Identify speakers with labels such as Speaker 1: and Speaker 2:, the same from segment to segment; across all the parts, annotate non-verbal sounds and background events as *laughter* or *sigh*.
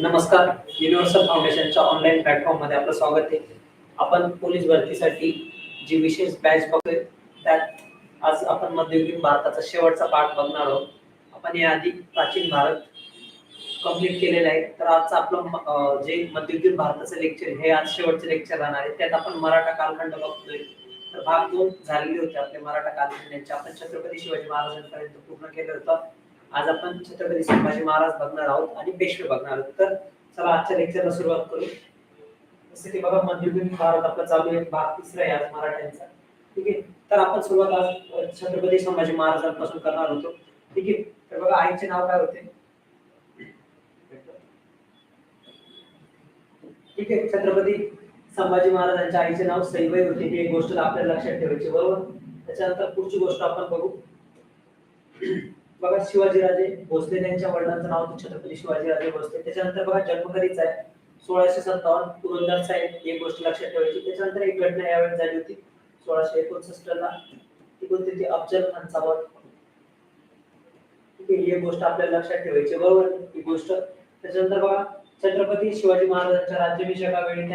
Speaker 1: नमस्कार युनिव्हर्सल फाउंडेशनच्या ऑनलाईन प्लॅटफॉर्ममध्ये आपलं स्वागत आहे. आपण पोलीस भरतीसाठी जी विशेष बॅच बघतोय त्यात आज आपण मध्ययुगीन भारताचा शेवटचा पाठ बघणार आहोत. आपण याआधी प्राचीन भारत कंप्लीट केलेलं आहे. तर आजचं आपलं जे मध्ययुगीन भारताचं लेक्चर हे आज शेवटचे लेक्चर राहणार आहे. त्यात आपण मराठा कालखंड बघतोय. तर भाग दोन झालेले होते आपले मराठा कालखंड यांचे. आपण छत्रपती शिवाजी महाराजांपर्यंत पूर्ण केलं होतं. आज आपण छत्रपती संभाजी महाराज बघणार आहोत आणि पेशवे बघणार आहोत. तर चला आजच्या लेक्चरला सुरुवात करू. जसं की बघा मध्ययुगीन भारत आपला चालू आहे. भाग तिसरा आहे आज मराठ्यांचा. ठीक आहे? तर आपण सुरुवात आज छत्रपती संभाजी महाराजांपासून करणार होतो. ठीक आहे? तर बघा आईचे नाव काय होते? ठीक आहे? छत्रपती संभाजी महाराजांच्या आईचे नाव सईबाई होते. ही एक गोष्ट आपल्याला लक्षात ठेवायची बरोबर? त्याच्यानंतर पुढची गोष्ट आपण बघू. बघा शिवाजीराजे भोसले त्यांच्या वडिलांचं नाव होतं छत्रपती शिवाजीराजे भोसले. त्याच्यानंतर बघा जन्मकरीच आहे. सोळाशे सत्तावन्न पुरंदर साहेब एक गोष्ट लक्षात ठेवायची. त्याच्यानंतर एक घटना यावेळी झाली होती सोळाशे एकोणसष्ट ला ती कोणती ती अफजल खानचा वध ठीक आहे ही गोष्ट आपल्याला लक्षात ठेवायची बरोबर ही गोष्ट. त्याच्यानंतर बघा छत्रपती शिवाजी महाराजांच्या राज्याभिषेकावेळी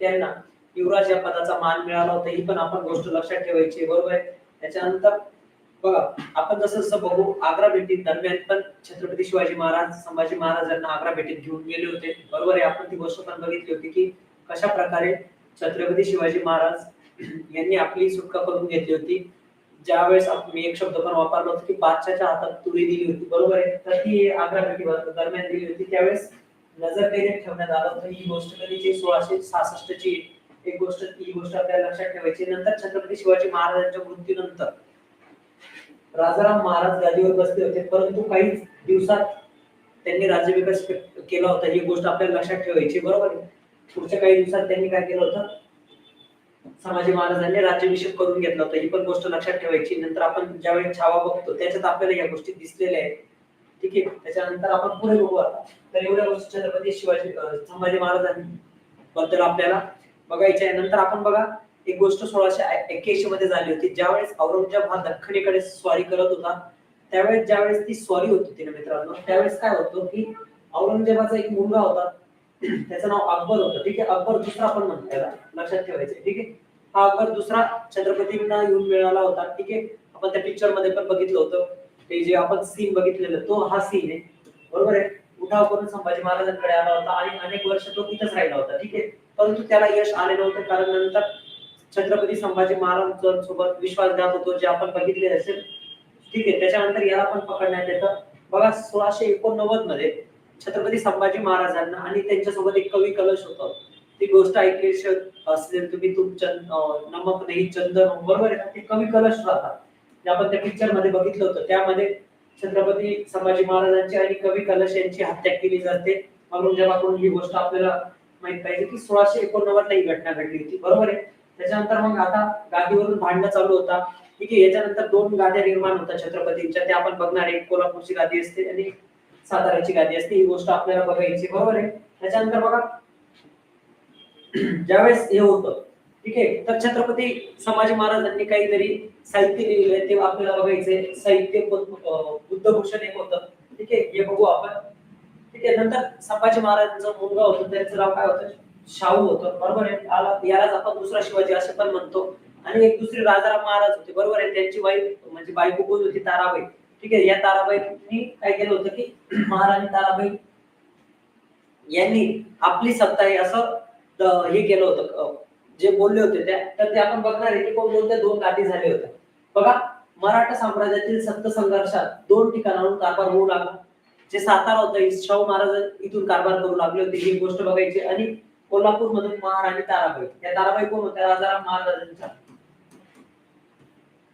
Speaker 1: त्यांना युवराज या पदाचा मान मिळाला होता. ही पण आपण गोष्ट लक्षात ठेवायची बरोबर आहे? त्याच्यानंतर बघा आपण जसं जसं बघू आग्रा भेटी दरम्यान पण छत्रपती शिवाजी महाराज संभाजी महाराजांना आग्रा भेटीत घेऊन गेले होते. बरोबर आहे आपण ती गोष्ट पण बघितली होती की कशा प्रकारे छत्रपती शिवाजी महाराज यांनी आपली सुटका करून घेतली होती. ज्यावेळेस मी एक शब्द पण वापरला होता की बादशाच्या हातात तुरी दिली होती. बरोबर आहे? तर ती आग्रा भेटी दरम्यान दिली होती. त्यावेळेस नजर कैदेत ठेवण्यात आलं होतं. ही गोष्ट कधीची सोळाशे सहासष्ट ची एक गोष्ट ही गोष्ट आपल्याला लक्षात ठेवायची. नंतर छत्रपती शिवाजी महाराजांच्या मृत्यूनंतर राजाराम महाराज गादीवर बसले होते परंतु काही दिवसात त्यांनी राज्यविकास केला होता. ही गोष्ट आपल्याला लक्षात ठेवायची बरोबर आहे? पुढच्या काही दिवसात त्यांनी काय केलं होतं? संभाजी महाराजांनी राज्याभिषेक करून घेतला होता. ही पण गोष्ट लक्षात ठेवायची नंतर आपण ज्यावेळी छावा बघतो त्याच्यात आपल्याला या गोष्टी दिसलेल्या आहेत. ठीक आहे? त्याच्यानंतर आपण पुढे बघू आता. तर एवढ्या गोष्टी छत्रपती शिवाजी संभाजी महाराजांबद्दल आपल्याला बघायच्या आहे. नंतर आपण बघा एक गोष्ट सोळाशे एक्क्याऐंशी मध्ये झाली होती. ज्यावेळेस औरंगजेब हा दख्खनीकडे स्वारी करत होता त्यावेळेस ज्यावेळेस ती स्वारी होती तिने मित्रांनो त्यावेळेस काय होतं की औरंगजेबाचा एक मुलगा होता. त्याचं नाव अकबर होतं. ठीक आहे अकबर दुसरा पण म्हणतो त्याला लक्षात ठेवायचं. ठीक आहे हा अकबर दुसरा छत्रपतींना येऊन मिळाला होता. ठीक आहे आपण त्या पिक्चरमध्ये पण बघितलं होतं. ते जे आपण सीन बघितलेलं तो हा सीन आहे. बरोबर आहे? उठाव करून संभाजी महाराजांकडे आला होता आणि अनेक वर्ष तो तिथंच राहिला होता. ठीक आहे परंतु त्याला यश आले नव्हतं. कारण नंतर छत्रपती संभाजी महाराजांसोबत विश्वासघात होतो जे आपण बघितले असेल. ठीक आहे त्याच्यानंतर याला पण पकडण्यात येतं. बघा सोळाशे एकोणनव्वदमध्ये छत्रपती संभाजी महाराजांना आणि त्यांच्यासोबत एक कवी कलश होतं. ती गोष्ट ऐकली असेल- तुम्ही नमक नाही चंदन बरोबर आहे ना? ते कवी कलश राहतात. जे आपण त्या पिक्चरमध्ये बघितलं होतं. त्यामध्ये छत्रपती संभाजी महाराजांची आणि कवी कलश यांची हत्या केली जाते. म्हणून जेव्हा ही गोष्ट आपल्याला माहीत पाहिजे की सोळाशे एकोणनव्वद ही घटना घडली होती. बरोबर आहे? त्याच्यानंतर मग आता गादीवरून भांडणं चालू होता. ठीक आहे याच्यानंतर दोन गाद्या निर्माण होतात छत्रपतींच्या. त्या आपण बघणार आहे. कोल्हापूरची गादी असते आणि साताऱ्याची गादी असते. ही गोष्ट आपल्याला बघायची. बरोबर आहे? त्याच्यानंतर बघा. ज्यावेळेस हे होतं ठीक आहे तर छत्रपती संभाजी महाराजांनी काहीतरी साहित्य लिहिलंय ते आपल्याला बघायचंय साहित्य बुद्धभूषण एक होतं. ठीक आहे हे बघू आपण. ठीक आहे नंतर संभाजी महाराजांचा मुलगा होता. त्यांचं नाव काय होतं? शाहू होतो बरोबर आहे. आला यालाच आपण दुसरा शिवाजी असे पण म्हणतो. आणि एक दुसरे राजाराम महाराज होते बरोबर आहे. त्यांची वाईफ म्हणजे बायको कोण होती? ताराबाई. ठीक आहे या ताराबाईंनी काय केलं होतं की *clears throat* महाराणी ताराबाई यांनी आपली सत्ता असं हे केलं होतं जे बोलले होते त्या तर ते आपण बघणार आहे की कोण बोलते दोन गाठी झाले होते बघा मराठा साम्राज्यातील सत्त संघर्षात दोन ठिकाणाहून कारभार होऊ लागला. जे सातारा होता शाहू महाराज इथून कारभार करू लागले होते. ही गोष्ट बघायची. आणि कोल्हापूर मधून महाराणी ताराबाई. त्या ताराबाई कोण होत्या? राजाराम महाराजांच्या.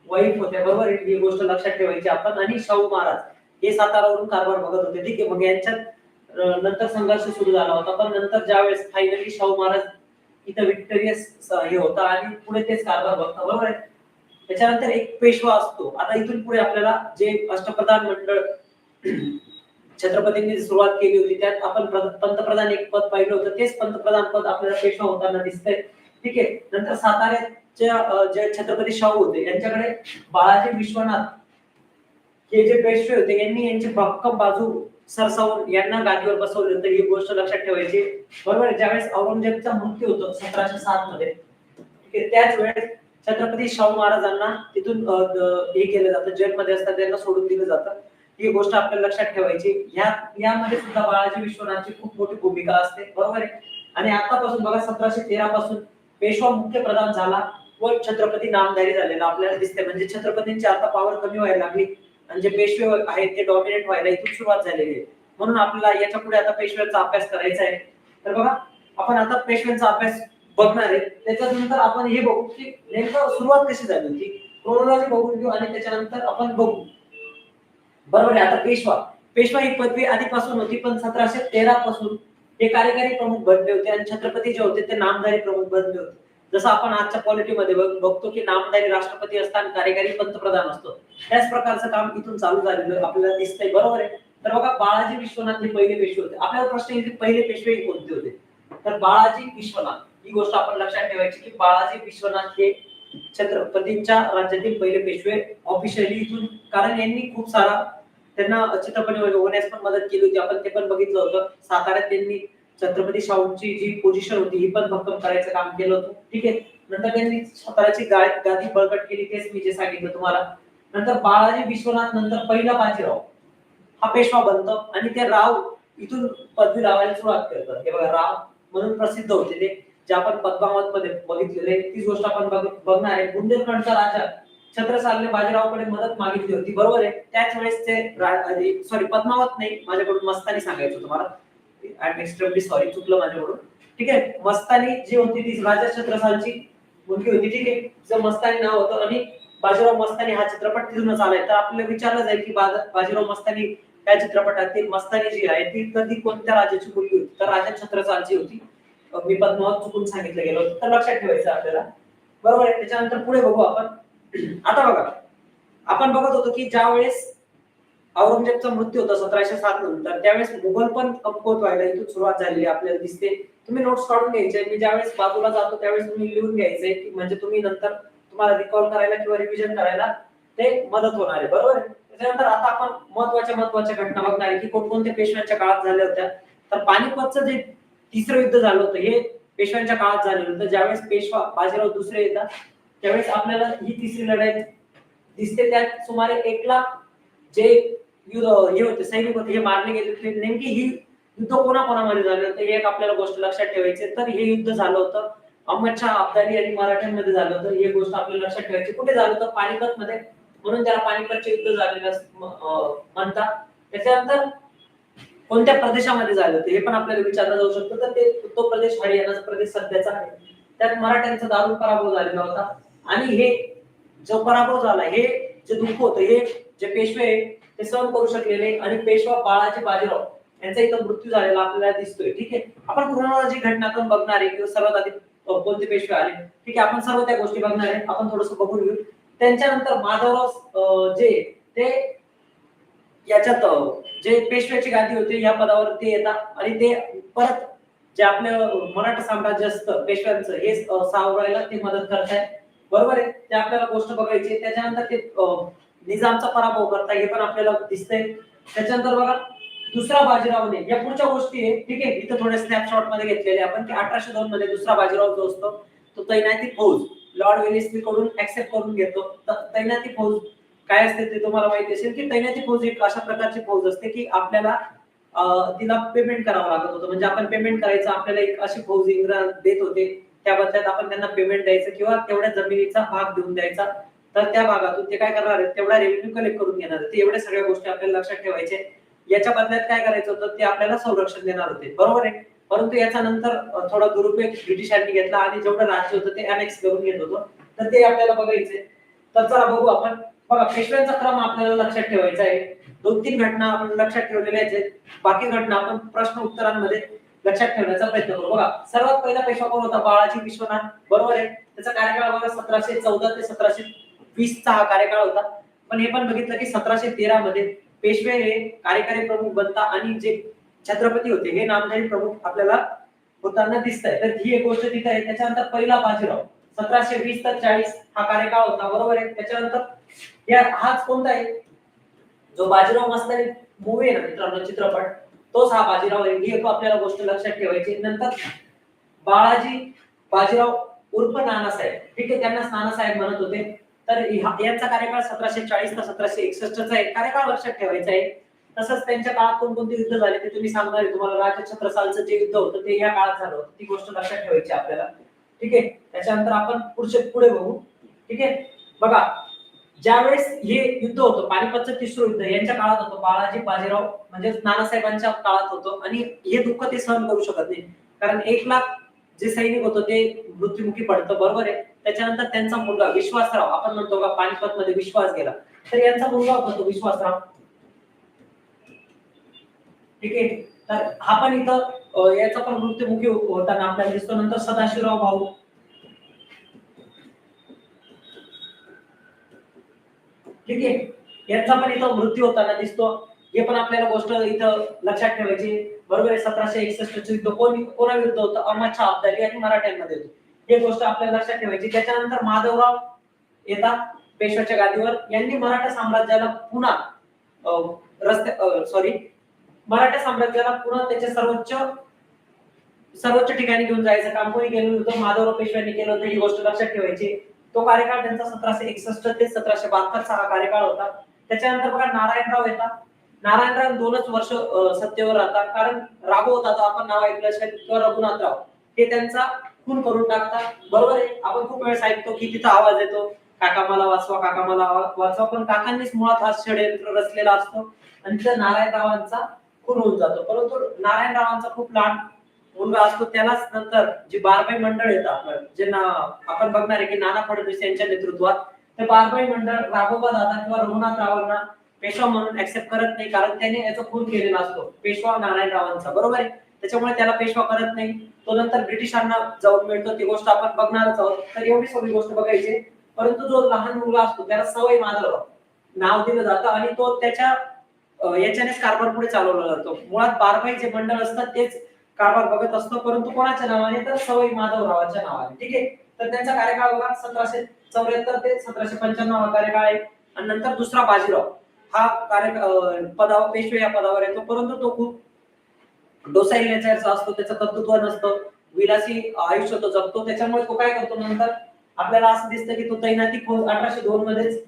Speaker 1: वाईफ होत्या बरोबर? ही गोष्ट लक्षात ठेवायची आपण. आणि शाहू महाराज. हे सातारावरून कारभार बघत होते. ठीक आहे मग यांच्यात नंतर संघर्ष सुरू झाला होता. पण नंतर ज्यावेळेस फायनली शाहू महाराज इथं विक्टोरियस हे होता आणि पुढे तेच कारभार बघता. बरोबर आहे? त्याच्यानंतर एक पेशवा असतो. आता इथून पुढे आपल्याला जे अष्टप्रधान मंडळ छत्रपतींनी सुरुवात केली होती. त्यात आपण पंतप्रधान एक पद पाहिलं होतं. तेच पंतप्रधान पद आपल्याला पेशवा होताना दिसतंय. ठीक आहे? नंतर साताऱ्याच्या जे छत्रपती शाहू होते यांच्याकडे बाळाजी विश्वनाथ हे जे पेशवे होते यांनी यांची भक्कम बाजू सरसावून यांना गादीवर बसवलं होते. ही गोष्ट लक्षात ठेवायची. बरोबर ज्यावेळेस औरंगजेबचा मृत्यू होतो सतराशे सात मध्ये त्याच वेळेस छत्रपती शाहू महाराजांना तिथून हे केलं जातं. जेलमध्ये असतात त्यांना सोडून दिलं जातं. ही गोष्ट आपल्याला लक्षात ठेवायची. या यामध्ये सुद्धा बाळाजी विश्वनाथची खूप मोठी भूमिका असते. बरोबर आहे? आणि आतापासून बघा सतराशे तेरा पासून पेशवा मुख्य प्रधान झाला व छत्रपती नामधारी झालेला आपल्याला दिसते म्हणजे छत्रपतींची आता पॉवर कमी व्हायला लागली. आणि जे पेशवे आहेत ते डॉमिनेट व्हायला इथून सुरुवात झालेली आहे. म्हणून आपल्याला याच्यापुढे आता पेशव्यांचा अभ्यास करायचा आहे. तर बघा आपण आता पेशव्यांचा अभ्यास बघणार आहे. त्याच्यानंतर आपण हे बघू की नेमकं सुरुवात कशी झाली होती. क्रोनॉलॉजी बघून घेऊ आणि त्याच्यानंतर आपण बघू. बरोबर आहे. आता पेशवा. पेशवा ही पदवी आधीपासून होती पण सतराशे तेरा पासून हे कार्यकारी प्रमुख बनले होते आणि छत्रपती जे होते ते नामधारी प्रमुख बनले होते. जसं आपण आजच्या पॉलिटीमध्ये बघ- बघतो की नामधारी राष्ट्रपती असतात आणि कार्यकारी पंतप्रधान असतो. त्याच प्रकारचं काम इथून चालू झालेलं आपल्याला दिसतंय. बरोबर आहे? तर बघा बाळाजी विश्वनाथ हे पहिले पेशवे होते. आपल्याला प्रश्न येईल की पहिले पेशवे कोणते होते? तर बाळाजी विश्वनाथ. ही गोष्ट आपण लक्षात ठेवायची की बाळाजी विश्वनाथ हे छत्रपतींच्या राज्यातील पहिले पेशवे ऑफिशियली इथून. कारण यांनी खूप सारा त्यांना चित्रपटी होण्यास पण मदत केली होती. आपण ते पण बघितलं होतं. साताऱ्यात त्यांनी छत्रपती शाहूंची जी पोझिशन होती ही पण भक्कम करायचं काम केलं होतं. ठीक आहे? नंतर त्यांनी स्वतःची गादी बळकट केली. तेच मी जे सांगितलं तुम्हाला. नंतर बाळाजी विश्वनाथ नंतर पहिला बाजीराव. हा पेशवा बनतो आणि ते राव इथून पदवी लावायला सुरुवात करतात. हे बघा राव म्हणून प्रसिद्ध होते ते. जे आपण पद्मावत मध्ये बघितलेले तीच गोष्ट आपण बघणार आहे. बुंदेलखंडचा राजा छत्रसालने बाजीरावकडे मदत मागितली होती बरोबर आहे? त्याच वेळेस ते सॉरी पद्मावत नाही माझ्याकडून मस्तानी सांगायचं तुम्हाला आय एम एक्स्ट्रीमली सॉरी चुकलं माझ्याकडून. ठीक आहे? मस्तानी जी होती ती राजा छत्रसालची मुलगी होती ठीक आहे? जर मस्तानी नाव होतं आणि बाजीराव मस्तानी हा चित्रपट तिथूनच आलाय. तर आपल्याला विचारलं जाईल की बाजीराव मस्तानी त्या चित्रपटातील मस्तानी जी आहे ती कधी कोणत्या राजाची मुलगी होती? तर राजा छत्रसालची होती. मी पद्मावत चुकून सांगितलं गेलं होतं. तर लक्षात ठेवायचं आपल्याला. बरोबर आहे त्याच्यानंतर पुढे बघू आपण. *clears throat* आता बघा. आपण बघत होतो की ज्या वेळेस औरंगजेबचा मृत्यू होता सतराशे सात नंतर त्यावेळेस मुघल पण कमकुवत व्हायला इथून सुरुवात झालेली आपल्याला दिसते. तुम्ही नोट्स काढून घ्यायचे. मी ज्यावेळेस बाजूला जातो त्यावेळेस तुम्ही लिहून घ्यायचे म्हणजे तुम्ही नंतर तुम्हाला रिकॉल करायला किंवा रिव्हिजन करायला ते मदत होणार आहे. बरोबर आहे? त्याच्यानंतर आता आपण महत्त्वाच्या महत्त्वाच्या घटना बघणार आहे की कोणकोणत्या पेशव्यांच्या काळात झाल्या होत्या. तर पानिपतचं जे तिसरं युद्ध झालं होतं. हे पेशव्यांच्या काळात झालेलं होतं. ज्यावेळेस पेशवा बाजीराव दुसरे येतात त्यावेळेस आपल्याला ही तिसरी लढाई दिसते. त्यात सुमारे एक लाख जे युद्ध हे होते सैनिक होते हे मारले गेले होते. नेमकी ही युद्ध कोणाकोणामध्ये झाले होते हे एक आपल्याला गोष्ट लक्षात ठेवायची तर हे युद्ध झालं होतं. अहमद शाह अब्दाली आणि मराठ्यांमध्ये झालं होतं. हे गोष्ट आपल्याला लक्षात ठेवायची. कुठे झालं होतं? पानिपत मध्ये म्हणून त्याला पानिपतचे युद्ध झालेलं म्हणतात. त्याच्यानंतर कोणत्या प्रदेशामध्ये झालं होतं हे पण आपल्याला विचारलं जाऊ शकतं. तर ते तो प्रदेश हरियाणाचा प्रदेश सध्याचा आहे. त्यात मराठ्यांचा दारुण पराभव झालेला होता. आणि हे जो पराभव झाला हे जे दुःख होतं हे जे पेशवे ते सहन करू शकलेले आणि पेशवा बाळाजी बाजीराव यांचा इथं मृत्यू झालेला आपल्याला दिसतोय. ठीक आहे? आपण क्रोनॉलॉजी घटनाक्रम बघणार आहे किंवा सर्वात आधी कोणते पेशवे आले? ठीक आहे आपण सर्व त्या गोष्टी बघणार आहे. आपण थोडस बघून घेऊ. त्यांच्यानंतर माधवराव जे ते याच्यात जे पेशव्याची गादी होती या पदावर ते येतात. आणि ते परत जे आपलं मराठा साम्राज्य असतं पेशव्यांचं हे सावरायला ते मदत करताय बरोबर आहे? ते आपल्याला गोष्ट बघायची त्याच्यानंतर ते निजामचा पराभव करताय हे पण आपल्याला दिसतंय. त्याच्यानंतर बघा दुसरा बाजीरावने या पुढच्या गोष्टी आहे ठीक आहे? इथं थोड्या स्नॅपशॉटमध्ये घेतलेले आपण ते अठराशे दोन मध्ये दुसरा बाजीराव जो असतो तो तैनाती फौज लॉर्ड वेलेस्ली कडून ऍक्सेप्ट करून घेतो. तैनाती फौज काय असते ते तुम्हाला माहिती असेल की तैनाती फौज एक अशा प्रकारची फौज असते की आपल्याला तिला पेमेंट करावं लागत होतं. म्हणजे आपण पेमेंट करायचं आपल्याला एक अशी फौज इंग्रज देत होते. त्या बदल्यात आपण त्यांना पेमेंट द्यायचं किंवा तेवढ्या जमिनीचा भाग देऊन द्यायचा. तर त्या भागातून ते काय करणार आहेत? तेवढा रेव्हेन्यू कलेक्ट करून घेणार आहेत. ते एवढ्या सगळ्या गोष्टी आपल्याला लक्षात ठेवायचे याच्या बदल्यात काय करायचं होतं? ते आपल्याला संरक्षण देणार होते. बरोबर आहे? परंतु याचा नंतर थोडा दुरुपयोग ब्रिटिशांनी घेतला आणि जेवढं राज्य होतं ते अनेक्स करून घेत होतं. तर ते आपल्याला बघायचे. तर चला बघू आपण. बघा पेशव्यांचा क्रम आपल्याला लक्षात ठेवायचा आहे. दोन तीन घटना आपण लक्षात ठेवलेल्या आहेत. बाकी घटना आपण प्रश्न उत्तरांमध्ये लक्षात ठेवण्याचा प्रयत्न करू. बघा सर्वात पहिला पेशवा कोण होता? बाळाजी विश्वनाथ. बरोबर आहे? त्याचा कार्यकाळ बघा सतराशे चौदा ते सतराशे वीसचा हा कार्यकाळ होता. पण हे पण बघितलं की सतराशे तेरा मध्ये पेशवे हे कार्यकारी प्रमुख बनता आणि जे छत्रपती होते हे नामधारी प्रमुख आपल्याला होताना दिसत आहे तर ही एक गोष्ट तिथे आहे. त्याच्यानंतर पहिला बाजीराव. सतराशे वीस तर चाळीस हा कार्यकाळ होता बरोबर आहे? त्याच्यानंतर या हाच कोणता आहे? जो बाजीराव मस्तानी मूवी आहे ना मित्रांनो चित्रपट तोच हा बाजीराव आहे. ही एक आपल्याला गोष्ट लक्षात ठेवायची. नंतर बाळाजी बाजीराव उर्फ नानासाहेब. ठीक आहे त्यांना नानासाहेब म्हणत होते. तर यांचा कार्यकाळ सतराशे चाळीस ते सतराशे एकसष्टचा एक कार्यकाळ लक्षात ठेवायचा आहे. तसंच त्यांच्या काळात कोणकोणती युद्ध झाले ते तुम्ही सांगणार आहे. तुम्हाला राजछत्रसालचं जे युद्ध होतं ते या काळात झालं होतं. ती गोष्ट लक्षात ठेवायची आपल्याला. ठीक आहे? त्याच्यानंतर आपण पुढचे पुढे बघू. ठीक आहे? बघा ज्यावेळेस हे युद्ध होतं पानिपतचं तिसरं युद्ध यांच्या काळात होतं बाळाजी बाजीराव म्हणजे नानासाहेबांच्या काळात होतं आणि हे दुःख ते सहन करू शकत नाही. कारण एक लाख जे सैनिक होतं ते मृत्युमुखी पडतं बरोबर आहे? त्याच्यानंतर त्यांचा मुलगा विश्वासराव आपण म्हणतो का पानिपत मध्ये विश्वास गेला. तर यांचा मुलगा होता तो विश्वासराव. ठीक आहे? तर हा पण इथं याचा पण मृत्यूमुखी होताना आपल्याला दिसतो. नंतर सदाशिवराव भाऊ. ठीक आहे? यांचा पण इथं मृत्यू होताना दिसतो. हे पण आपल्याला गोष्ट इथं लक्षात ठेवायची. बरोबर आहे सतराशे एकसष्ट युद्ध कोणी कोणाविरुद्ध होतं? अहमद अब्दाली आणि मराठ्यांमध्ये होतो. हे गोष्ट आपल्याला लक्षात ठेवायची. त्याच्यानंतर माधवराव येतात पेशव्याच्या गादीवर. यांनी मराठा साम्राज्याला पुन्हा अं, रस्ते सॉरी मराठा साम्राज्याला पुन्हा त्याच्या सर्वोच्च सर्वोच्च ठिकाणी घेऊन जायचं काम कोणी केलं होतं माधवराव पेशव्यांनी केलं होतं ही गोष्ट लक्षात ठेवायची. तो कार्यकाळ त्यांचा सतराशे एकसष्ट ते सतराशे बहात्तरचा हा कार्यकाळ होता. त्याच्यानंतर बघा नारायणराव येतात. नारायणराव दोनच वर्ष सत्तेवर राहतात. कारण राघव होता आपण नाव ऐकलं असेल किंवा रघुनाथराव हे त्यांचा खून करून टाकतात. बरोबर आहे? आपण खूप वेळेस ऐकतो की तिथं आवाज येतो. काका मला वाचवा काका मला वाचवा. पण काकांनीच मुळात हा षडयंत्र रचलेला असतो. आणि तिथं नारायणरावांचा खून होऊन जातो. परंतु नारायणरावांचा खूप लहान मुलगा असतो त्यालाच नंतर जी बारबाई मंडळ येतं आपण जे ना आपण बघणार आहे की नाना फडणवीस यांच्या नेतृत्वात ते बारबाई मंडळ राघोबा दादा किंवा रघुनाथ रावांना पेशवा म्हणून ऍक्सेप्ट करत नाही कारण त्याने याचा खून केलेला असतो. पेशवा नारायणरावांचा बरोबर आहे? त्याच्यामुळे त्याला पेशवा करत नाही. तो नंतर ब्रिटिशांना जाऊन मिळतो ती गोष्ट आपण बघणारच आहोत. तर एवढी सगळी गोष्ट बघायची परंतु जो लहान मुलगा असतो त्याला सवय माधव नाव दिलं जातं आणि तो त्याच्या याच्यानेच कारभार पुढे चालवला जातो. मुळात बारबाई जे मंडळ असतात तेच कारभार बघत असतो परंतु कोणाच्या नावाने? तर सवय माधवरावांच्या नावाने. ठीक आहे? तर त्यांचा कार्यकाळ बघा सतराशे चौऱ्याहत्तर ते सतराशे पंच्याण्णव हा कार्यकाळ आहे. आणि नंतर दुसरा बाजीराव. हा कार्य पदावर पेशवे या पदावर येतो परंतु तो खूप डोसाईल नेचरचा असतो त्याचं कर्तृत्व नसतं. विलासी आयुष्य तो जगतो. त्याच्यामुळे तो काय करतो नंतर? आपल्याला असं दिसतं की तो तैनाती फौज अठराशे दोन मध्येच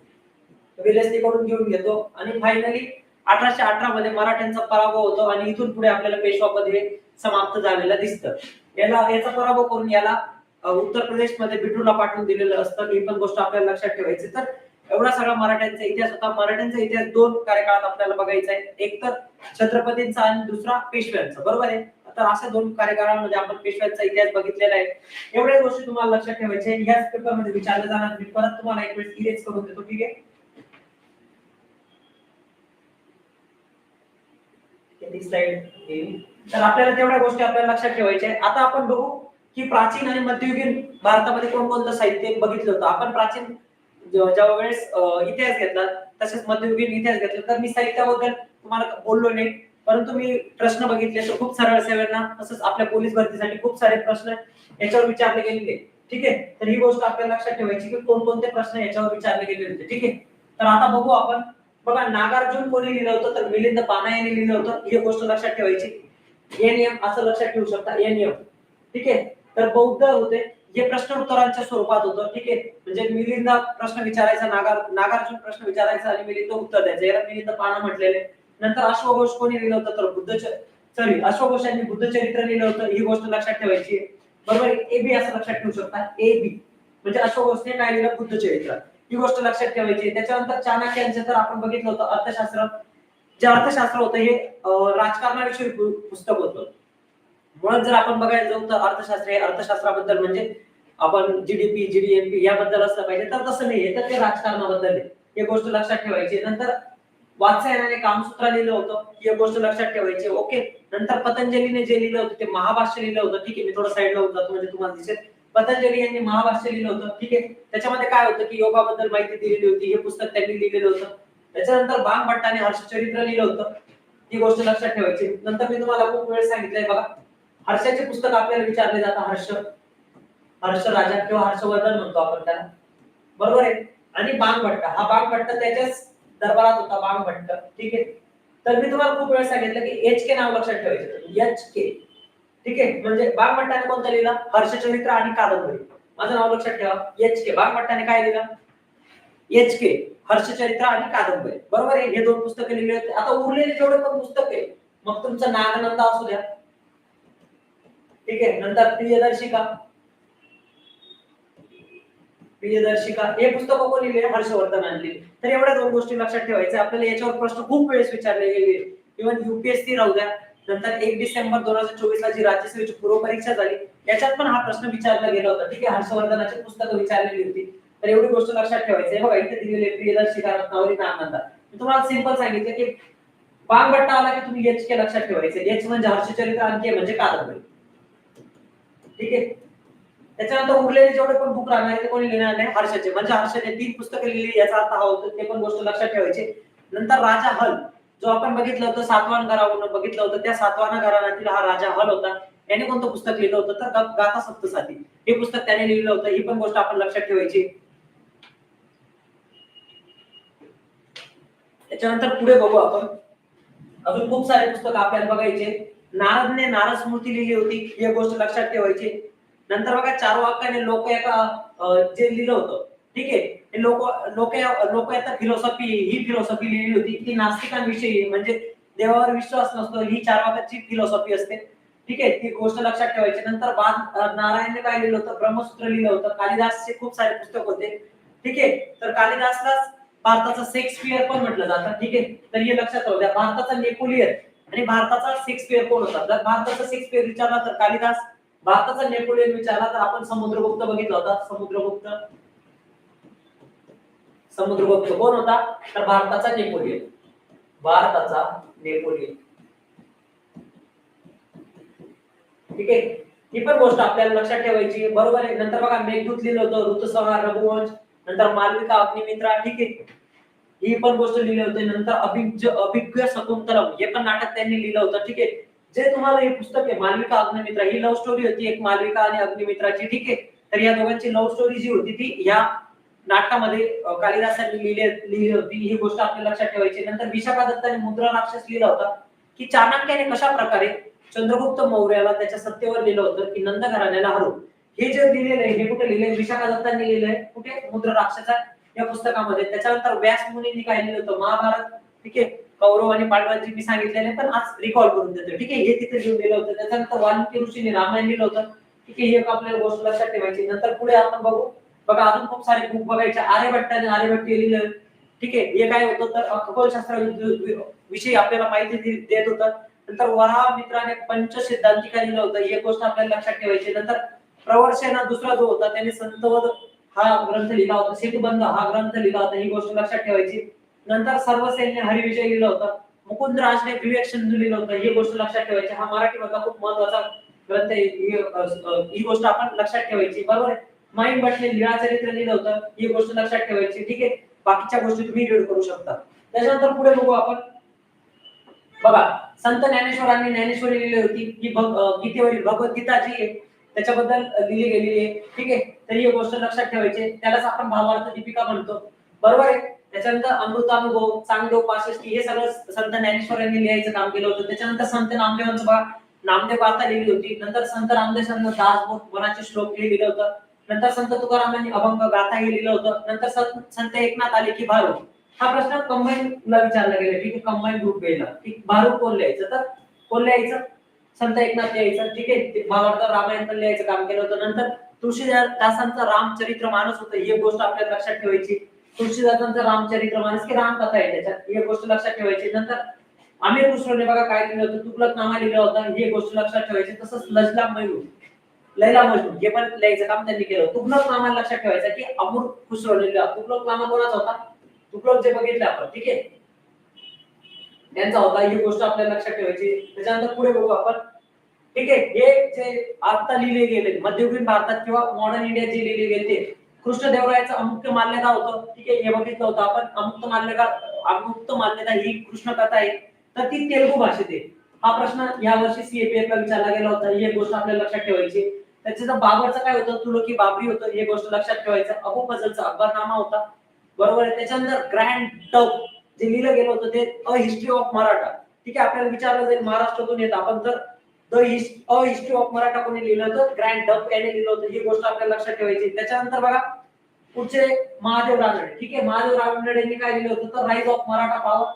Speaker 1: विलासीकडून घेऊन घेतो. आणि फायनली अठराशे अठरा मध्ये मराठ्यांचा पराभव होतो आणि इथून पुढे आपल्याला पेशवापद हे समाप्त झालेलं दिसतं. याला याचा पराभव करून याला उत्तर प्रदेशमध्ये बिटूला पाठवून दिलेलं असतं. ही पण गोष्ट आपल्याला लक्षात ठेवायची. तर एवढा सगळा मराठ्यांचा इतिहास होता. मराठ्यांचा इतिहास दोन कार्यकाळात आपल्याला बघायचा आहे. एक तर छत्रपतींचा आणि दुसरा पेशव्यांचा. बरोबर आहे? तर अशा दोन कार्यकाळामध्ये आपण पेशव्यांचा इतिहास बघितलेला आहे. एवढ्या गोष्टी तुम्हाला लक्षात ठेवायच्या याच पेपरमध्ये विचारलं जाणार मी परत तुम्हाला एक वेळेस इरेज करून देतो. ठीक आहे? किती स्लाइड येईल तर आपल्याला तेवढ्या गोष्टी आपल्याला लक्षात ठेवायच्या आहेत. आता आपण बघू की प्राचीन आणि मध्ययुगीन भारतामध्ये कोणकोणतं साहित्य बघितलं होतं. आपण प्राचीन ज्या वेळेस इतिहास घेतला तसेच मध्ययुगीन इतिहास घेतला तर मी साहित्याबद्दल तुम्हाला बोललो नाही. परंतु मी प्रश्न बघितले तर खूप सरळ सेवांना तसंच आपल्या पोलीस भरतीसाठी खूप सारे प्रश्न याच्यावर विचारले गेलेले ठीक आहे? तर ही गोष्ट आपल्याला लक्षात ठेवायची की कोणकोणते प्रश्न याच्यावर विचारले गेले होते. ठीक आहे? तर आता बघू आपण बघा नागार्जुन कोणी लिहिलं होतं तर मिलिंद पाना यांनी लिहिलं होतं. ही गोष्ट लक्षात ठेवायची. एन एम असं लक्षात ठेवू शकता. एन एम ठीक आहे? तर बौद्ध होते. हे प्रश्न उत्तरांच्या स्वरूपात होतं. ठीक आहे? म्हणजे मिलिंद प्रश्न विचारायचा नागार नागार्जुन प्रश्न विचारायचा आणि मिलिंद उत्तर द्यायचं. याला मिलिंद पाना म्हटलेले. नंतर अश्वघोष कोणी लिहिलं होतं? तर बुद्ध सॉरी अश्वघोष यांनी बुद्ध चरित्र लिहिलं होतं. ही गोष्ट लक्षात ठेवायची. बरोबर? ए बी असं लक्षात ठेवू शकता. A B. म्हणजे अश्वघोषने काय लिहिलं? बुद्ध चरित्र. ही गोष्ट लक्षात ठेवायची. त्याच्यानंतर चाणक्य यांचं तर आपण बघितलं होतं अर्थशास्त्र. जे अर्थशास्त्र होतं हे राजकारणाविषयी पुस्तक होतं. मुळात जर आपण बघायला जाऊ तर अर्थशास्त्र हे अर्थशास्त्राबद्दल म्हणजे आपण जीडीपी जीडीएमपी याबद्दल असलं पाहिजे. तर तसं नाही तर ते राजकारणाबद्दल आहे. हे गोष्ट लक्षात ठेवायची. नंतर वात्सायनाने कामसूत्र लिहिलं होतं. ही गोष्ट लक्षात ठेवायची. ओके. नंतर पतंजलीने जे लिहिलं होतं ते महाभाष्य लिहिलं होतं. ठीक आहे मी थोडं साईडला होऊन जातो म्हणजे तुम्हाला दिसेल. पतंजली यांनी महाभाष्य लिहिलं होतं. ठीक आहे? त्याच्यामध्ये काय होतं की योगाबद्दल माहिती दिलेली होती हे पुस्तक त्यांनी लिहिलेलं होतं. त्याच्यानंतर बांग भट्टाने हर्षचरित्र लिहिलं होतं. ती गोष्ट लक्षात ठेवायची. नंतर मी तुम्हाला खूप वेळ सांगितलंय बघा. हर्षाचे पुस्तक आपल्याला विचारले जातं हर्ष. हर्ष राजा किंवा हर्षवर्धन म्हणतो आपण त्याला. बरोबर आहे? आणि बांग भट्ट. हा बांग भट्ट त्याच्याच दरबारात होता बांग भट्ट. ठीक आहे? तर मी तुम्हाला खूप वेळ सांगितलं की एच के नाव लक्षात ठेवायचं. H K. ठीक आहे? म्हणजे बागमट्टाने कोणता लिहिलं? हर्षचरित्र आणि कादंबरी. माझं नाव लक्षात ठेवा. एच के बागमट्टाने काय लिहिलं? एच के हर्षचरित्र आणि कादंबरी. बरोबर आहे? हे दोन पुस्तकं लिहिले होते. आता उरलेले जेवढे पण पुस्तक आहे मग तुमचं नागनंदा असू द्या. ठीक आहे? नंतर प्रियदर्शिका. प्रियदर्शिका. हे पुस्तक कोण लिहिले? हर्षवर्धन आणले तर एवढ्या दोन गोष्टी लक्षात ठेवायच्या. आपल्याला याच्यावर प्रश्न खूप वेळेस विचारले गेले. इव्हन युपीएससी राहू द्या. नंतर एक डिसेंबर दोन हजार चोवीस ला जी राज्यसेवेची पूर्व परीक्षा झाली याच्यात पण हा प्रश्न विचारला गेला होता. ठीक आहे हर्षवर्धनाची पुस्तकं विचारलेली होती. तर एवढी गोष्ट लक्षात ठेवायची बघा इथे दिलेले प्रियदर्शी रत्नावली आनंदा मी तुम्हाला सिंपल सांगितलं की बागभट्टा आला की तुम्ही एच के लक्षात ठेवायचे. एच म्हणजे हर्षचरित्र आणि के म्हणजे कादंबरी. ठीक आहे? त्याच्यानंतर उरलेले जेवढे पण बुक राहणार ते कोणी लिहिणार नाही. हर्षाचे. म्हणजे हर्षाने तीन पुस्तकं लिहिली याचा अर्थ हा होतो ते पण गोष्ट लक्षात ठेवायची नंतर राजा हल. जो आपण बघितलं होतं सातवान घरावरून बघितलं होतं त्या सातवाना घराण्यातील हा राजा हल होता. याने कोणतं पुस्तक लिहिलं होतं? तर गाता गाथा सप्तसाती. हे पुस्तक त्याने लिहिलं होतं. ही पण गोष्ट आपण लक्षात ठेवायची. त्याच्यानंतर पुढे बघू आपण. अजून खूप सारे पुस्तक आपल्याला बघायचे. नारदने नारद स्मृती लिहिली होती. ही गोष्ट लक्षात ठेवायची. नंतर बघा चार वाक्याने लोक एका जे लिहिलं होतं. ठीक आहे? हे लोक लोक लोक आता फिलॉसॉफी ही फिलॉसॉफी लिहिली होती. की नास्तिकांविषयी म्हणजे देवावर विश्वास नसतो ही चार वाक्याची फिलॉसॉफी असते. ठीक आहे? ती गोष्ट लक्षात ठेवायची. नंतर बाद नारायणने काय लिहिलं होतं? ब्रह्मसूत्र लिहिलं होतं. कालिदासचे खूप सारे पुस्तक होते. ठीक आहे? तर कालिदासला भारताचा शेक्सपियर पण म्हटलं जातं? ठीक आहे? तर हे लक्षात राहू द्या. भारताचा नेपोलियन आणि भारताचा शेक्सपियर कोण होता? जर भारताचा शेक्सपियर विचारला तर कालिदास भारताचा नेपोलियन विचारला तर आपण समुद्रगुप्त बघितला होता. समुद्रगुप्त समुद्रगुप्त कोण होता? तर भारताचा नेपोलियन. भारताचा नेपोलियन. ठीक आहे? ही पण गोष्ट आपल्याला लक्षात ठेवायची बरोबर आहे? नंतर बघा मेघदूत लिहिलं होतं ऋतुसंहार रघुवंश नंतर मालविका अग्निमित्रा ठीक आहे? ही पण गोष्ट लिहिली होती. नंतर अभिज्ञ अभिज्ञ शकुंतलम हे पण नाटक त्यांनी लिहिलं होतं. ठीक आहे? जे तुम्हाला हे पुस्तक आहे मालविका अग्निमित्रा ही लव्ह स्टोरी होती. एक मालविका आणि अग्निमित्राची ठीक आहे? तर या दोघांची लव्ह स्टोरी जी होती ती या नाटकामध्ये कालिदासांनी लिहिले लिहिली होती. ही गोष्ट आपल्या लक्षात ठेवायची नंतर विशाखा दत्ताने मुद्रा राक्षस लिहिला होता की चाणक्याने कशा प्रकारे चंद्रगुप्त मौर्याला त्याच्या सत्तेवर लिहिलं होतं की नंद घराण्याला हरवून हे जे लिहिलेलं आहे हे कुठे लिहिलंय? विशाखा दत्तांनी लिहिलंय. कुठे? मुद्रा राक्षसा या पुस्तकामध्ये. त्याच्यानंतर व्यास मुनींनी काय लिहिलं होतं? महाभारत. ठीक आहे? कौरव आणि पांडवांची मी सांगितलेले पण आज रिकॉल करून देतो ठीक आहे? हे तिथे लिहून दिलं होतं. त्याच्यानंतर वाल्मिकी ऋषीने रामायण लिहिलं होतं. ठीक आहे? ही एक आपल्याला गोष्ट लक्षात ठेवायची नंतर पुढे आपण बघू बघा अजून खूप सारे बुक बघायचे. आर्यभट्टाने आर्यभट्टी लिहिलं. ठीक आहे हे काय होतं तर खगोलशास्त्र विषयी आपल्याला माहिती देत होतं. नंतर वराह मित्राने पंचसिद्धांतिका लिहिलं होतं. एक गोष्ट आपल्याला लक्षात ठेवायची. नंतर प्रवर्षेना दुसरा जो होता त्याने संतवध हा ग्रंथ लिहिला होता. सेतुबंध हा ग्रंथ लिहिला होता. ही गोष्ट लक्षात ठेवायची. नंतर सर्वसेनने हरिविजय लिहिलं होतं. मुकुंद राजने विवेक सिंधू लिहिलं होतं. ही गोष्ट लक्षात ठेवायची. हा मराठी मधला खूप महत्त्वाचा ग्रंथ ही गोष्ट आपण लक्षात ठेवायची. बरोबर आहे? माईन भटने लिळा चरित्र लिहिलं होतं. ही गोष्ट लक्षात ठेवायची. ठीक आहे? बाकीच्या गोष्टी तुम्ही रीड करू शकता. त्याच्यानंतर पुढे बघू आपण. बघा संत ज्ञानेश्वरांनी ज्ञानेश्वरी लिहिली होती. की भग- गीतेवरील भगवद्गीता जी आहे त्याच्याबद्दल लिहिली गेलेली आहे. ठीक आहे? तर ही गोष्ट लक्षात ठेवायची त्यालाच आपण भावार्थ दीपिका म्हणतो. बरोबर आहे? त्याच्यानंतर अमृतानुभव चांगदेव पासष्टी हे सगळं संत ज्ञानेश्वरांनी लिहायचं काम केलं होतं. त्याच्यानंतर संत नामदेवांचं बघा नामदेव वार्ता लिहिली होती. नंतर संत रामदेव दासबोध मनाचे श्लोक हे लिहिलं होतं. नंतर संत तुकारामांनी अभंग गाथा हे लिहिलं होतं. नंतर संत एकनाथ आले की भारू हा प्रश्न कंबाईन ला विचारला गेला ठीक आहे कंबाईन ग्रुप गेला ठीक भारू कोण लिहायचं तर? कोण लिहायचं? संत एकनाथ लिहायचं. ठीक आहे. भावार्थ रामायण पण लिहायचं काम केलं होतं. नंतर तुळशीदासांचं रामचरित्र मानस होतं. ही गोष्ट आपल्याला लक्षात ठेवायची. तुळशीदासांचं रामचरित्र मानस की रामकथा आहे त्याच्यात. ही गोष्ट लक्षात ठेवायची. नंतर आमिर कृष्णने बघा काय लिहिलं होतं? तुगलक नामा लिहिलं होतं. ही गोष्ट लक्षात ठेवायची. तसंच लजला मयूर लैला मजनू हे पण लिहायचं काम त्यांनी केलं. तुगलक नामा लक्षात ठेवायचं की अमूर खुसरवलेला तुगलक नामा कोणाचा होता? तुगलक जे बघितलं आपण ठीक आहे? त्यांचा होता. ही गोष्ट आपल्याला लक्षात ठेवायची. त्याच्यानंतर पुढे बघू आपण. ठीक आहे? हे जे आता लिहिले गेले मध्ययुगीन भारतात किंवा मॉडर्न इंडिया जे लिहिले गेले ते कृष्णदेवरायाचं अमुक्त मान्यता होतं. ठीक आहे? हे बघितलं होतं आपण. अमुक्त मान्यता अमुक्त मान्यता ही कृष्ण कथा आहे. तर ती तेलुगू भाषेत आहे. हा प्रश्न या वर्षी सीएपीएफ विचारला गेला होता. ही एक गोष्ट आपल्याला लक्षात ठेवायची त्याच्याचं बाबरचं काय होतं? तुलकी बाबरी होतं. हे गोष्ट लक्षात ठेवायचं. अबू फजलचा अकबरनामा होता. बरोबर आहे? त्याच्यानंतर ग्रँड टर्क जे लिहिलं गेलं होतं ते अ हिस्ट्री ऑफ मराठा. ठीक आहे? आपल्याला विचारलं जाईल महाराष्ट्रातून येत. आपण जर the a history of Maratha कोणी लिहिलं होतं ग्रँड डब याने लिहिलं होतं. ही गोष्ट आपल्याला लक्षात ठेवायची. त्याच्यानंतर बघा पुढचे महादेव रानडे. ठीक आहे? महादेव रानडे यांनी काय लिहिलं होतं? तर राईज ऑफ मराठा पॉवर.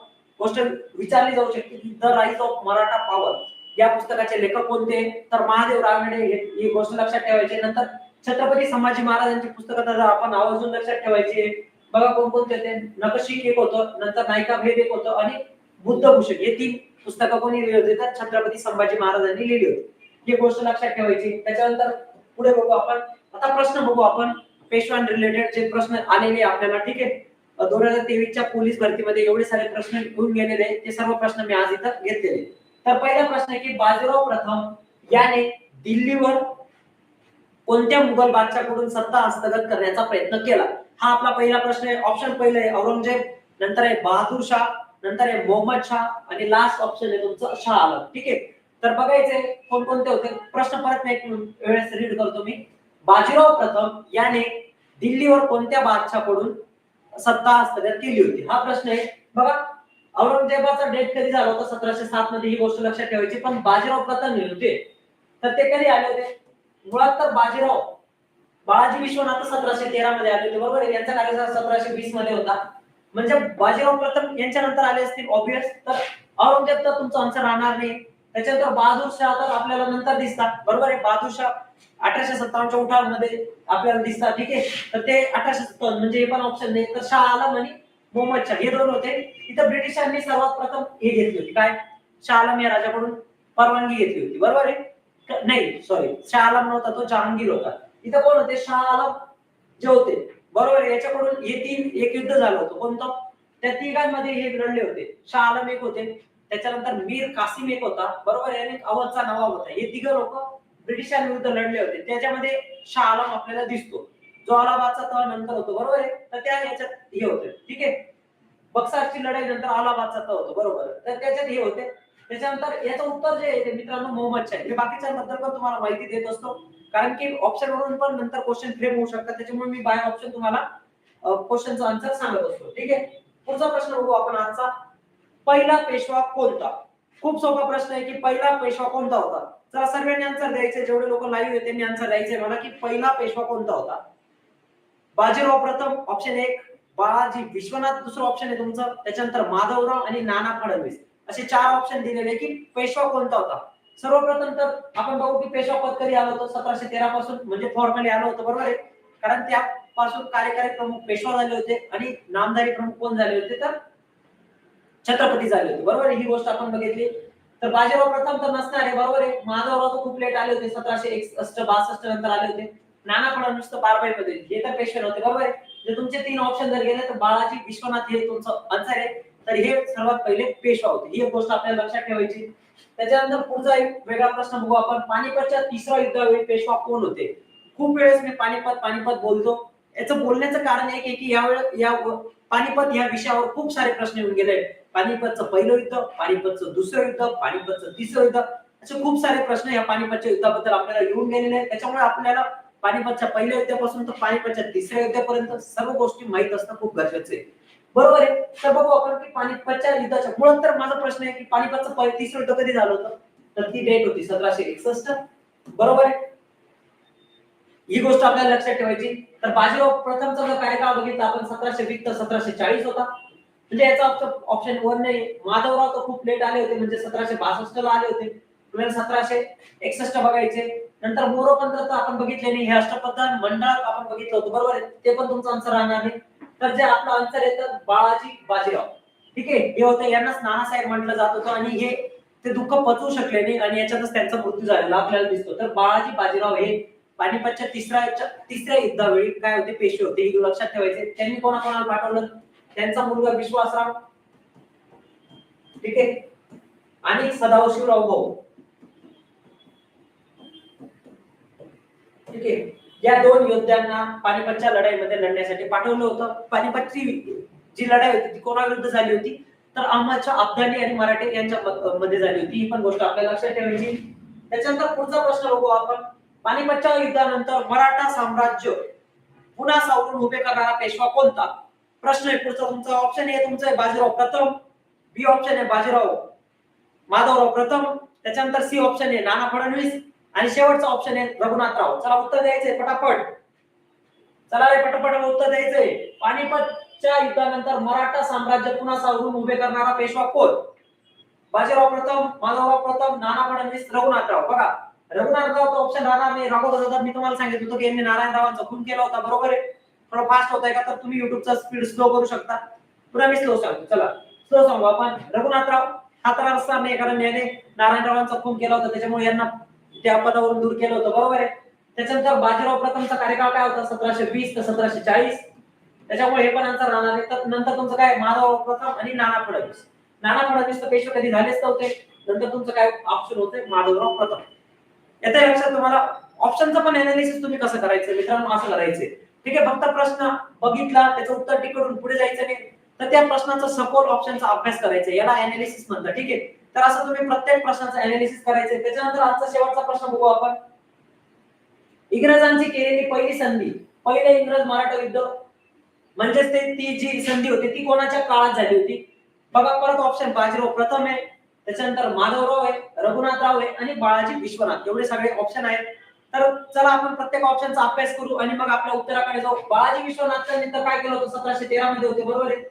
Speaker 1: गोष्ट विचारली जाऊ शकते the rise of Maratha power. या पुस्तकाचे लेखक कोणते? तर महादेव रानडे हे- ही गोष्ट लक्षात ठेवायची. नंतर छत्रपती संभाजी महाराजांची पुस्तकं तर आपण आवर्जून लक्षात ठेवायची. बघा कोणकोणते होते? नकशिक एक होतं नंतर नायिका भेद एक होतं आणि बुद्धभूषण. हे तीन पुस्तकं कोणी लिहिली होती? तर छत्रपती संभाजी महाराजांनी लिहिली होती. ही गोष्ट लक्षात ठेवायची. त्याच्यानंतर पुढे बघू आपण. आता प्रश्न बघू आपण. पेशवान रिलेटेड जे प्रश्न आलेले आपल्याला ठीक आहे? दोन हजार तेवीसच्या पोलीस भरतीमध्ये एवढे सारे प्रश्न घेऊन गेलेले ते सर्व प्रश्न मी आज इथं घेतलेले तर पहिला प्रश्न आहे की बाजीराव प्रथम याने दिल्लीवर कोणत्या मुघल बादशाहकडून सत्ता हस्तगत करण्याचा प्रयत्न केला? हा आपला पहिला प्रश्न आहे. ऑप्शन पहिलं आहे औरंगजेब नंतर आहे बहादूर शाह नंतर आहे मोहम्मद शाह आणि लास्ट ऑप्शन आहे तुमचं शाह आलम. ठीक आहे? तर बघायचे कोणकोणते होते. प्रश्न परत मी एक वेळेस रीड करतो मी. बाजीराव प्रथम याने दिल्लीवर कोणत्या बादशाहकडून सत्ता हस्तगत केली होती? हा प्रश्न आहे. बघा औरंगजेबाचा डेट कधी झाला होता? सतराशे सात मध्ये ही गोष्ट लक्षात ठेवायची. पण बाजीराव प्रथम होते तर ते कधी आले होते? मुळात तर बाजीराव बाळाजी विश्वनाथ सतराशे तेरा मध्ये आले होते बरोबर यांचा कार्यकाळ सतराशे वीसमध्ये होता. म्हणजे बाजीराव प्रथम यांच्या नंतर आले असतील ऑब्विस तर औरंगजेब तर तुमचं आन्सर राहणार नाही. त्याच्यानंतर बहादूर शाह तर आपल्याला नंतर दिसतात. बरोबर आहे? बहादूर शाह अठराशे सत्तावन्नच्या उठावामध्ये आपल्याला दिसतात ठीक आहे? तर ते अठराशे सत्तावन्न म्हणजे हे पण ऑप्शन नाही. तर शाह आला म्हणे. मोहम्मद शाह हे दोन होते. इथं ब्रिटिशांनी सर्वात प्रथम हे घेतली होती. काय? शाह आलम या राजाकडून परवानगी घेतली होती. बरोबर आहे? नाही सॉरी शाह आलम नव्हता तो जहांगीर होता. इथं कोण होते? शाह आलम जे होते. बरोबर आहे? याच्याकडून हे तीन एक युद्ध झालं होतं. कोणतं? त्या तिघांमध्ये हे लढले होते. शाह आलम एक होते. त्याच्यानंतर मीर कासिम एक होता. बरोबर आहे? अवधचा नवाब होता. हे तिघ लोक ब्रिटिशांविरुद्ध लढले होते. त्याच्यामध्ये शाह आलम आपल्याला दिसतो. जो अलाहाबादचा तह नंतर होतो. बरोबर आहे? तर त्या याच्यात हे होते. ठीक आहे? बक्सारची लढाई नंतर अलाहाबादचा तह होतो बरोबर. तर त्याच्यात हे होते. त्याच्यानंतर याचं उत्तर जे आहे ते मित्रांनो मोहम्मद शाह. हे बाकीच्यांबद्दल पण तुम्हाला माहिती देत असतो. कारण की ऑप्शन वरून पण नंतर क्वेश्चन फ्रेम होऊ शकतात. त्याच्यामुळे मी बाय ऑप्शन तुम्हाला क्वेश्चनचा आन्सर सांगत असतो. ठीक आहे? पुढचा प्रश्न बघू आपण आजचा. पहिला पेशवा कोणता? खूप सोपा प्रश्न आहे की पहिला पेशवा कोणता होता? चला सर्वांनी आन्सर द्यायचे. जेवढे लोक लाईव्ह होते त्यांनी आन्सर द्यायचे. मला की पहिला पेशवा कोणता होता? बाजीराव प्रथम ऑप्शन एक. बाळाजी विश्वनाथ दुसरं ऑप्शन आहे तुमचं. त्याच्यानंतर माधवराव आणि नाना फडणवीस. असे चार ऑप्शन दिलेले की पेशवा कोणता होता? सर्वप्रथम तर आपण बघू की पेशवा पद कधी आलो होतो सतराशे तेरा पासून म्हणजे फॉर्मली आलं होतं बरोबर आहे? कारण त्यापासून कार्यकारी प्रमुख पेशवा झाले होते आणि नामधारी प्रमुख कोण झाले होते? तर छत्रपती झाले होते बरोबर आहे? ही गोष्ट आपण बघितली. तर बाजीराव प्रथम तर नसणार आहे बरोबर आहे? माधवराव तर खूप लेट आले होते सतराशे एकसष्ट बासष्ट नंतर आले होते. नाना फडणवीस तर बारबाई मध्ये हे तर पेशवे नव्हते बरोबर आहे? जर तुमचे तीन ऑप्शन जर गेले तर बाळाजी विश्वनाथ हे तुमचं आन्सर आहे. तर हे सर्वात पहिले पेशवा होते. ही एक गोष्ट आपल्याला लक्षात ठेवायची. त्याच्यानंतर पुढचा एक वेगळा प्रश्न बघू आपण. पानिपतच्या तिसऱ्या युद्धावेळी पेशवा कोण होते? खूप वेळेस मी पानिपत पानिपत बोलतो. याचं बोलण्याचं कारण एक आहे की यावेळेस या पानिपत या विषयावर खूप सारे प्रश्न येऊन गेले. पानिपतचं पहिलं युद्ध पानिपतचं दुसरं युद्ध पानिपतचं तिसरं युद्ध. असे खूप सारे प्रश्न या पानिपतच्या युद्धाबद्दल आपल्याला येऊन गेलेले आहेत. त्याच्यामुळे आपल्याला पानिपतच्या पहिल्या युद्धापासून तर पानिपतच्या तिसऱ्या युद्धापर्यंत सर्व गोष्टी माहीत असणं खूप गरजेचं आहे. बरोबर आहे? तर बघू आपण की पानिपतच्या युद्धाच्या मुळात तर माझा प्रश्न आहे की पानिपतचं तिसरं युद्ध कधी झालं होतं? तर ती डेट होती सतराशे एकसष्ट. बरोबर आहे? ही गोष्ट आपल्याला लक्षात ठेवायची. तर बाजीराव प्रथमचा जर कार्यकाळ बघितला आपण सतराशे वीस तर सतराशे चाळीस होता. म्हणजे याचा ऑप्शन वन नाही. माधवराव तर खूप लेट आले होते म्हणजे सतराशे बासष्ट ला आले होते. सतराशे एकसष्ट बघायचे. नंतर मोरोपंत आपण बघितले नाही हे अष्टप्रधान मंडळ आपण बघितलं होतं बरोबर आहे? ते पण तुमचं आन्सर राहणार नाही. तर जे आपलं आन्सर येतं बाळाजी बाजीराव. ठीक आहे? हे होतं यांनाच नानासाहेब म्हटलं जात होतं आणि हे ते दुःख पचवू शकले नाही आणि याच्यातच त्यांचा मृत्यू झालेला आपल्याला दिसतो. तर बाळाजी बाजीराव हे पानिपतच्या तिसऱ्या तिसऱ्या युद्धावेळी काय होते? पेशवे होते. हे लक्षात ठेवायचे. त्यांनी कोणाकोणाला पाठवलं? त्यांचा मुलगा विश्वासराव. ठीक आहे? आणि सदाशिवराव भाऊ. ठीक आहे? या दोन योद्ध्यांना पानिपतच्या लढाईमध्ये लढण्यासाठी पाठवलं होतं. पानिपतची जी लढाई होती ती कोणाविरुद्ध झाली होती? तर अहमदच्या अफगाणी आणि मराठे यांच्या मध्ये झाली होती. ही पण गोष्ट आपल्याला लक्षात ठेवायची. त्याच्यानंतर पुढचा प्रश्न बघू आपण. पानिपतच्या युद्धानंतर मराठा साम्राज्य पुन्हा सावरून उभे करणारा पेशवा कोणता? प्रश्न आहे पुढचा. तुमचा ऑप्शन आहे तुमचं आहे बाजीराव प्रथम. बी ऑप्शन आहे बाजीराव माधवराव प्रथम. त्याच्यानंतर सी ऑप्शन आहे नाना फडणवीस. आणि शेवटचा ऑप्शन आहे रघुनाथराव चला उत्तर द्यायचंय पटापट. चला रे पटापट उत्तर द्यायचंय. पानिपतच्या युद्धानंतर मराठा साम्राज्य पुन्हा सावरून उभे करणारा पेशवा कोण? बाजीराव प्रथम माधवराव प्रथम नाना फडणवीस रघुनाथराव बघा रघुनाथराव ऑप्शन राहणार नाही. राघव मी तुम्हाला सांगितलं होतं की यांनी नारायणरावांचा खून केला होता बरोबर आहे? थोडं फास्ट होत आहे का? तर तुम्ही युट्यूबचा स्पीड स्लो करू शकता. पुन्हा मी स्लो सांगतो. चला स्लो सांगू आपण. रघुनाथराव हा तर असणार नाही कारण याने नारायणरावांचा खून केला होता. त्याच्यामुळे यांना त्या पदावरून दूर केलं होतं बरोबर आहे? त्याच्यानंतर बाजीराव प्रथमचा कार्यकाळ काय होता? सतराशे वीस ते सतराशे चाळीस. त्याच्यामुळे हे पण आन्सर राहणार आहे. तर नंतर तुमचं काय? माधव प्रथम आणि नाना फडणवीस. नाना फडणवीस तर पेशवे कधी झालेच नव्हते. नंतर तुमचं काय ऑप्शन होते? माधवराव प्रथम. येत्या लक्षात तुम्हाला ऑप्शनचं पण अनालिसिस तुम्ही कसं करायचं? मित्रांनो असं करायचं ठीक आहे फक्त प्रश्न बघितला त्याचं उत्तर टिकडून पुढे जायचं नाही. तर त्या प्रश्नाचा सखोल ऑप्शनचा अभ्यास करायचा याला अनालिसिस म्हणतात. ठीक आहे? तर असं तुम्ही प्रत्येक प्रश्नाचं अनालिसिस करायचं त्याच्यानंतर आजचा शेवटचा प्रश्न बघू आपण. इंग्रजांची केलेली पहिली संधी पहिले इंग्रज मराठा युद्ध म्हणजेच ते ती जी संधी होती ती कोणाच्या काळात झाली होती? बघा परत ऑप्शन बाजीराव प्रथम आहे त्याच्यानंतर माधवराव आहे रघुनाथराव आहे आणि बाळाजी विश्वनाथ. एवढे सगळे ऑप्शन आहेत. तर चला आपण प्रत्येक ऑप्शनचा अभ्यास करू आणि मग आपल्या उत्तराकडे जाऊ. बाळाजी विश्वनाथचं नंतर काय केलं होतं? सतराशे तेरा मध्ये होते बरोबर आहे?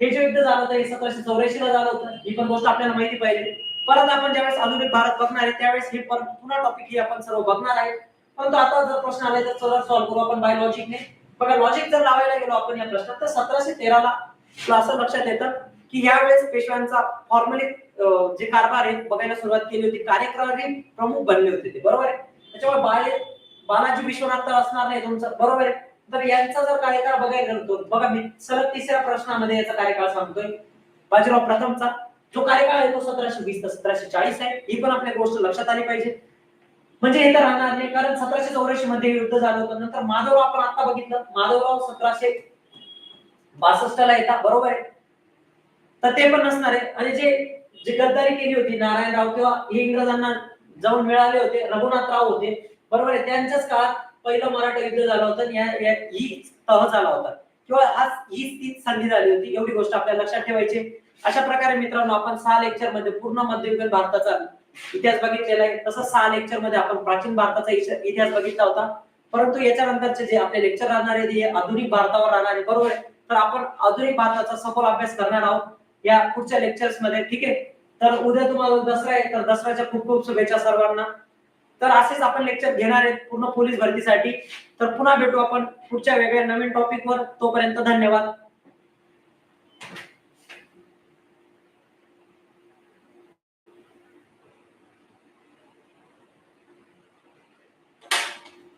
Speaker 1: हे जे युद्ध झालं होतं हे सतराशे चौऱ्याऐंशी ला झालं होतं ही पण गोष्ट आपल्याला माहिती पाहिजे. परत आपण ज्यावेळेस आधुनिक भारत बघणार आहे त्यावेळेस हे परत पुन्हा टॉपिक ही आपण सर्व बघणार आहे. परंतु आता जर प्रश्न आले तर सरळ सॉल्व्ह करू आपण बाय लॉजिकने बघा लॉजिक जर लावायला गेलो आपण या प्रश्नात तर सतराशे तेराला असं लक्षात येतं की यावेळेस पेशव्यांचा फॉर्मली जे कारभार आहे बघायला सुरुवात केली होती कार्यक्रम प्रमुख बनले होते ते. बरोबर आहे? त्याच्यामुळे बाळे बालाजी विश्वनाथ तर असणार नाही तुमचं. बरोबर आहे? तर यांचा जर कार्यकाळ बघायला गेलो बघा मी सलग तिसऱ्या प्रश्नामध्ये याचा कार्यकाळ सांगतोय. बाजीराव प्रथमचा जो कार्यकाळ आहे तो सतराशे वीस ते सतराशे चाळीस आहे. ही पण आपल्या गोष्ट लक्षात आली पाहिजे. म्हणजे हे तर राहणार नाही कारण सतराशे चौऱ्याऐंशी मध्ये युद्ध झालं होतं. नंतर माधवराव आपण आता बघितलं. माधवराव सतराशे बासष्ट ला येतात बरोबर आहे. तर ते पण नसणार आहे. आणि जे जे गद्दारी केली होती नारायणराव किंवा हे इंग्रजांना जाऊन मिळाले होते रघुनाथराव होते बरोबर आहे. त्यांच्याच काळात पहिलं मराठा युद्ध झालं होतं ही तह झाला होता. किंवा आज ही तीच संधी झाली होती. एवढी गोष्ट आपल्याला लक्षात ठेवायची. अशा प्रकारे मित्रांनो आपण सहा लेक्चरमध्ये पूर्ण मध्ययुगीन भारताचा इतिहास बघितलेला आहे. तसंच सहा लेक्चरमध्ये आपण प्राचीन भारताचा इतिहास बघितला होता. परंतु याच्यानंतरचे जे आपले लेक्चर राहणार आहे ते आधुनिक भारतावर राहणार आहे बरोबर आहे? तर आपण आधुनिक भारताचा सखोल अभ्यास करणार आहोत या पुढच्या लेक्चर्समध्ये. ठीक आहे? तर उद्या तुम्हाला दसरा आहे. तर दसऱ्याच्या खूप खूप शुभेच्छा सर्वांना. तर असेच आपण लेक्चर घेणार आहेत पूर्ण पोलीस भरतीसाठी. तर पुन्हा भेटू आपण पुढच्या वेगळ्या नवीन टॉपिकवर तोपर्यंत धन्यवाद.